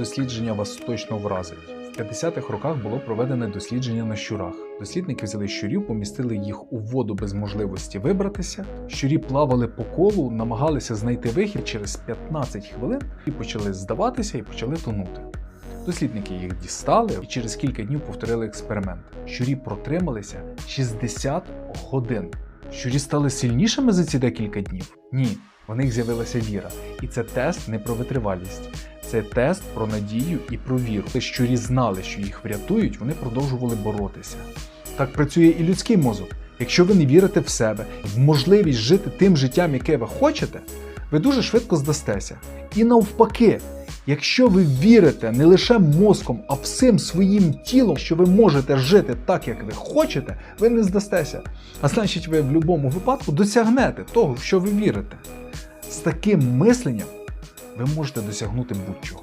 дослідження вас точно вразить. В 50-х роках було проведене дослідження на щурах. Дослідники взяли щурів, помістили їх у воду без можливості вибратися. Щурі плавали по колу, намагалися знайти вихід через 15 хвилин і почали здаватися і почали тонути. Дослідники їх дістали і через кілька днів повторили експеримент. Щурі протрималися 60 годин. Щурі стали сильнішими за ці декілька днів? Ні, в них з'явилася віра. І це тест не про витривалість. Це тест про надію і про віру. Те, Щурі знали, що їх врятують, вони продовжували боротися. Так працює і людський мозок. Якщо ви не вірите в себе, в можливість жити тим життям, яке ви хочете, ви дуже швидко здастеся. І навпаки, якщо ви вірите не лише мозком, а всім своїм тілом, що ви можете жити так, як ви хочете, ви не здастеся. А значить, ви в будь-якому випадку досягнете того, в що ви вірите. З таким мисленням ви можете досягнути будь-чого.